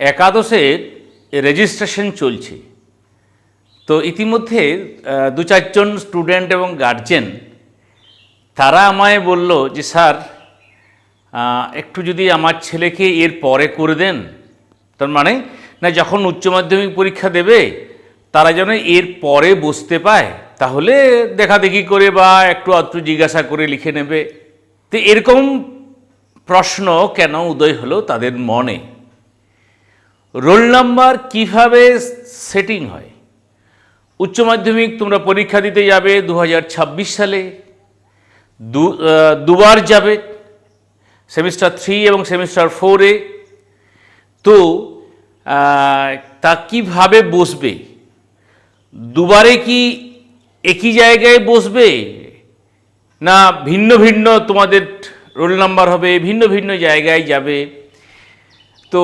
একাদশের রেজিস্ট্রেশন চলছে। তো ইতিমধ্যে দু চারজন স্টুডেন্ট এবং গার্জেন তারা আমায় বলল যে, স্যার একটু যদি আমার ছেলেকে এর পরে করে দেন। তার মানে না, যখন উচ্চ মাধ্যমিক পরীক্ষা দেবে, তারা যেন এর পরে বসতে পায়, তাহলে দেখা দেখি করে বা একটু আধটু জিজ্ঞাসা করে লিখে নেবে। তো এরকম প্রশ্ন কেন উদয় হলো তাদের মনে? রোল নাম্বার কীভাবে সেটিং হয়? উচ্চ মাধ্যমিক তোমরা পরীক্ষা দিতে যাবে দু হাজার ছাব্বিশ সালে। দুবার যাবে। সেমিস্টার থ্রি এবং সেমিস্টার ফোরে তো তা কীভাবে বসবে? দুবারে কি একই জায়গায় বসবে? না ভিন্ন ভিন্ন তোমাদের রোল নাম্বার হবে, ভিন্ন ভিন্ন জায়গায় যাবে? তো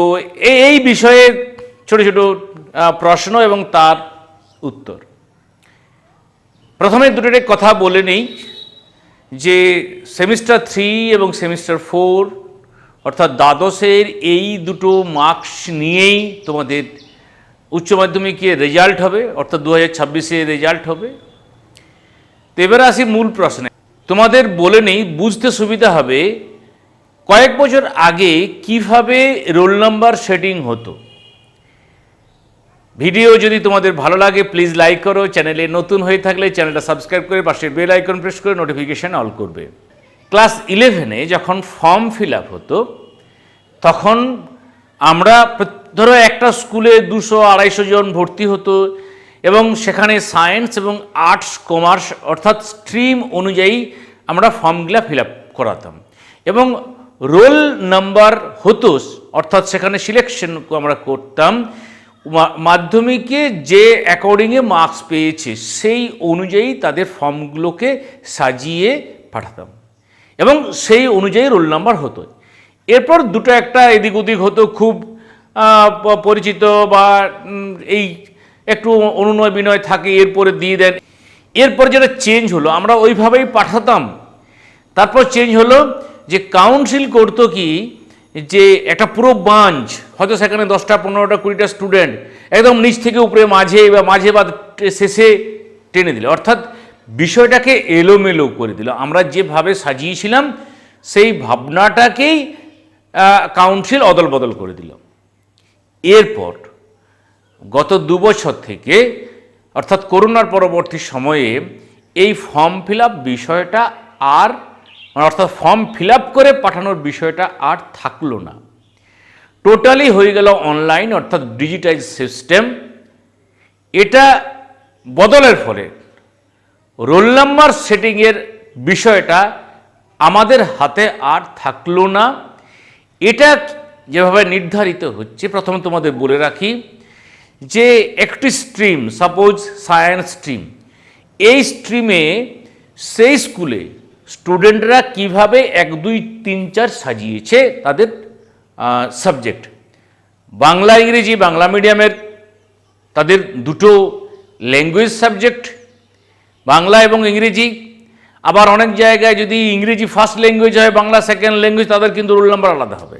এই বিষয়ে ছোট ছোট প্রশ্ন এবং তার উত্তর। প্রথমে দুটোর কথা বলে নেই যে সেমিস্টার থ্রি এবং সেমিস্টার ফোর, অর্থাৎ দ্বাদশের এই দুটো মার্কস নিয়েই তোমাদের উচ্চ মাধ্যমিকের রেজাল্ট হবে, অর্থাৎ দু হাজার ছাব্বিশে রেজাল্ট হবে। তো এবারে আসি মূল প্রশ্নে। তোমাদের বলে নেই, বুঝতে সুবিধা হবে কয়েক বছর আগে কীভাবে রোল নাম্বার সেটিং হতো? ভিডিও যদি তোমাদের ভালো লাগে প্লিজ লাইক করো। চ্যানেলে নতুন হয়ে থাকলে চ্যানেলটা সাবস্ক্রাইব করে পাশে বেল আইকন প্রেস করে নোটিফিকেশান অল করবে। ক্লাস ইলেভেনে যখন ফর্ম ফিল আপ হতো, তখন আমরা ধরো একটা স্কুলে দুশো আড়াইশো জন ভর্তি হতো এবং সেখানে সায়েন্স এবং আর্টস কমার্স অর্থাৎ স্ট্রিম অনুযায়ী আমরা ফর্মগুলা ফিল আপ করাতাম। এবং রোল নাম্বার হতো অর্থাৎ সেখানে সিলেকশন আমরা করতাম মাধ্যমিকে যে অ্যাকর্ডিংয়ে মার্কস পেয়েছে, সেই অনুযায়ী তাদের ফর্মগুলোকে সাজিয়ে পাঠাতাম। এবং সেই অনুযায়ী রোল নাম্বার হতো। এরপর দুটো একটা এদিক ওদিক হতো, খুব পরিচিত বা এই একটু অনুনয় বিনয় থাকে, এরপরে দিয়ে দেন। এরপর যেটা চেঞ্জ হলো, আমরা ওইভাবেই পাঠাতাম। তারপর চেঞ্জ হলো যে কাউন্সিল করতো কি, যে একটা পুরো বাঞ্চ হয়তো সেখানে দশটা, পনেরোটা, কুড়িটা স্টুডেন্ট একদম নিচ থেকে উপরে, মাঝে বা মাঝে বা শেষে টেনে দিল। অর্থাৎ বিষয়টাকে এলোমেলো করে দিল। আমরা যেভাবে সাজিয়েছিলাম, সেই ভাবনাটাকেই কাউন্সিল অদল বদল করে দিল। এরপর গত দু বছর থেকে, অর্থাৎ করোনার পরবর্তী সময়ে, এই ফর্ম ফিল আপ বিষয়টা আর মানে অর্থাৎ ফর্ম ফিল করে পাঠানোর বিষয়টা আর থাকল না। টোটালি হয়ে গেল অনলাইন অর্থাৎ ডিজিটাইজ সিস্টেম এটা বদলের ফলে রোল নাম্বার সেটিংয়ের বিষয়টা আমাদের হাতে আর থাকল না। এটা যেভাবে নির্ধারিত হচ্ছে, প্রথমে তোমাদের বলে রাখি যে একটি স্ট্রিম সাপোজ সায়েন্স স্ট্রিম এই স্ট্রিমে সেই স্কুলে স্টুডেন্টরা কীভাবে এক, দুই, তিন, চার সাজিয়েছে তাদের সাবজেক্ট বাংলা ইংরেজি, বাংলা মিডিয়ামের তাদের দুটো ল্যাঙ্গুয়েজ সাবজেক্ট বাংলা এবং ইংরেজি। আবার অনেক জায়গায় যদি ইংরেজি ফার্স্ট ল্যাঙ্গুয়েজ হয়, বাংলা সেকেন্ড ল্যাঙ্গুয়েজ তাদের কিন্তু রোল নাম্বার আলাদা হবে।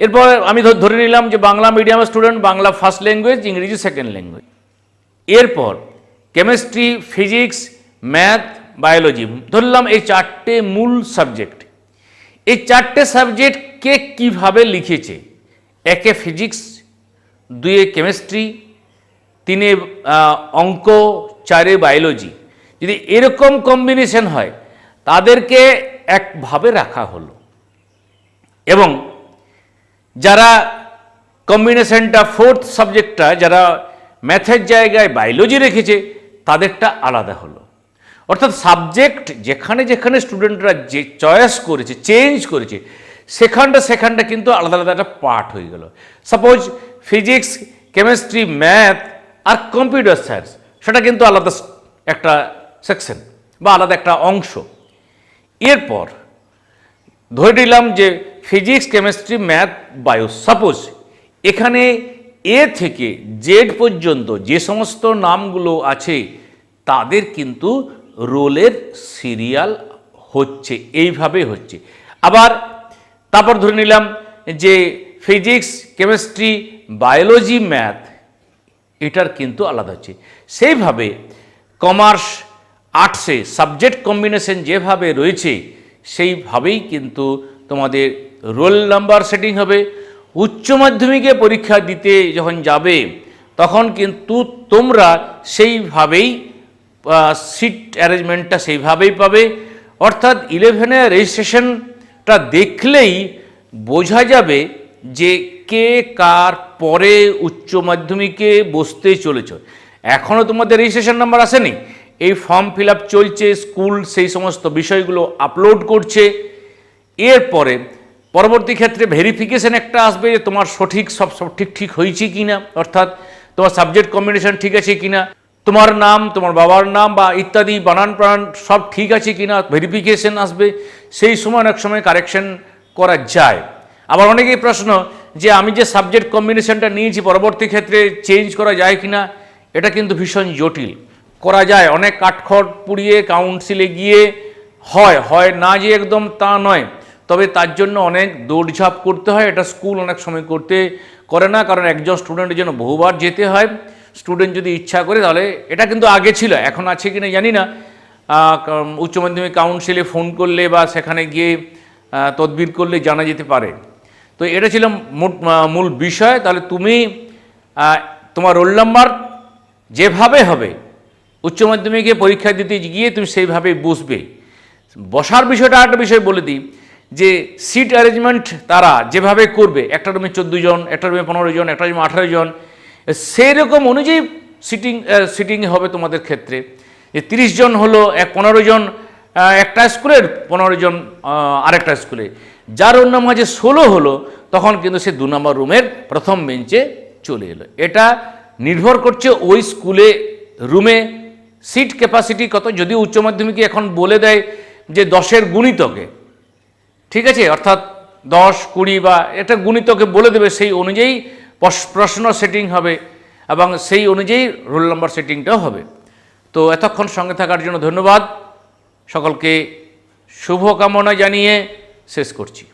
এরপর আমি ধরে নিলাম যে বাংলা মিডিয়ামের স্টুডেন্ট বাংলা ফার্স্ট ল্যাঙ্গুয়েজ ইংরেজি সেকেন্ড ল্যাঙ্গুয়েজ এরপর কেমিস্ট্রি ফিজিক্স ম্যাথ বায়োলজি, ধরলাম এই চারটে মূল সাবজেক্ট। এই চারটে সাবজেক্ট কে কীভাবে লিখেছে? একে ফিজিক্স, দুয়ে কেমিস্ট্রি, তিনে অঙ্ক, চারে বায়োলজি। যদি এরকম কম্বিনেশন হয়, তাদেরকে একভাবে রাখা হলো। এবং যারা কম্বিনেশনটা ফোর্থ সাবজেক্টটা, যারা ম্যাথের জায়গায় বায়োলজি রেখেছে, তাদেরটা আলাদা হলো। অর্থাৎ সাবজেক্ট যেখানে যেখানে স্টুডেন্টরা যে চয়েস করেছে চেঞ্জ করেছে, সেখানটা সেখানটা কিন্তু আলাদা আলাদা একটা পার্ট হয়ে গেল। সাপোজ ফিজিক্স কেমিস্ট্রি ম্যাথ আর কম্পিউটার সায়েন্স সেটা কিন্তু আলাদা একটা সেকশন বা আলাদা একটা অংশ। এরপর ধরে নিলাম যে physics chemistry math bio suppose এখানে এ থেকে জেড পর্যন্ত যে সমস্ত নামগুলো আছে, তাদের কিন্তু রোলের সিরিয়াল হচ্ছে এইভাবে হচ্ছে। আবার তারপর ধরে নিলাম যে ফিজিক্স, কেমিস্ট্রি, বায়োলজি, ম্যাথ, এটার কিন্তু আলাদা হচ্ছে। সেইভাবে কমার্স, আর্টসে সাবজেক্ট কম্বিনেশন যেভাবে রয়েছে, সেইভাবেই কিন্তু তোমাদের রোল নাম্বার সেটিং হবে। উচ্চ মাধ্যমিকে পরীক্ষা দিতে যখন যাবে, তখন কিন্তু তোমরা সেইভাবেই সিট অ্যারেঞ্জমেন্টটা সেইভাবেই পাবে। অর্থাৎ ইলেভেনের রেজিস্ট্রেশনটা দেখলেই বোঝা যাবে যে কে কার পরে উচ্চ মাধ্যমিকে বসতে চলেছ। এখনও তোমাদের রেজিস্ট্রেশন নাম্বার আসেনি। এই ফর্ম ফিল চলছে স্কুল সেই সমস্ত বিষয়গুলো আপলোড করছে। এরপরে পরবর্তী ক্ষেত্রে ভেরিফিকেশন একটা আসবে যে তোমার সঠিক সব সব ঠিক ঠিক হয়েছে কি না অর্থাৎ তোমার সাবজেক্ট কম্বিনেশন ঠিক আছে কি না তোমার নাম, তোমার বাবার নাম বা ইত্যাদি বানান প্রাণ সব ঠিক আছে কি না ভেরিফিকেশন আসবে, সেই সময় অনেক সময় কারেকশন করা যায়। আবার অনেকেই প্রশ্ন যে আমি যে সাবজেক্ট কম্বিনেশনটা নিয়েছি, পরবর্তী ক্ষেত্রে চেঞ্জ করা যায় কি না এটা কিন্তু ভীষণ জটিল। করা যায়, অনেক কাঠখড় পুড়িয়ে কাউন্সিলে গিয়ে হয় হয় না যে একদম তা নয়। তবে তার জন্য অনেক দৌড়ঝাঁপ করতে হয়, এটা স্কুল অনেক সময় করতে করে না, কারণ একজন স্টুডেন্টের জন্য বহুবার যেতে হয়। স্টুডেন্ট যদি ইচ্ছা করে, তাহলে এটা কিন্তু আগে ছিল, এখন আছে কি না। জানি না উচ্চ মাধ্যমিক কাউন্সিলে ফোন করলে বা সেখানে গিয়ে তদবির করলে জানা যেতে পারে। তো এটা ছিল মূল বিষয়। তাহলে তুমি তোমার রোল নাম্বার যেভাবে হবে, উচ্চ মাধ্যমিকে পরীক্ষা দিতে গিয়ে তুমি সেইভাবে বসবে। বসার বিষয়টা একটা বিষয় বলে দিই, যে সিট অ্যারেঞ্জমেন্ট তারা যেভাবে করবে, একটা রুমে চোদ্দ জন, একটা রুমে পনেরো জন, একটা রুমে আঠারো জন সেই রকম অনুযায়ী সিটিং সিটিং হবে তোমাদের ক্ষেত্রে। যে তিরিশ জন হলো, এক পনেরো জন একটা স্কুলের পনেরো জন আরেকটা স্কুলে। যার অন্য মাঝে ষোলো হলো, তখন কিন্তু সে দু নম্বর রুমের প্রথম বেঞ্চে চলে এলো। এটা নির্ভর করছে ওই স্কুলে রুমে সিট ক্যাপাসিটি কত। যদি উচ্চ মাধ্যমিকে এখন বলে দেয় যে দশের গুণিতকে, ঠিক আছে? অর্থাৎ দশ, কুড়ি বা একটা গুণিতকে বলে দেবে সেই অনুযায়ী প্রশ্ন সেটিং হবে এবং সেই অনুযায়ী রোল নম্বর সেটিংটাও হবে। তো এতক্ষণ সঙ্গে থাকার জন্য ধন্যবাদ। সকলকে শুভকামনা জানিয়ে শেষ করছি।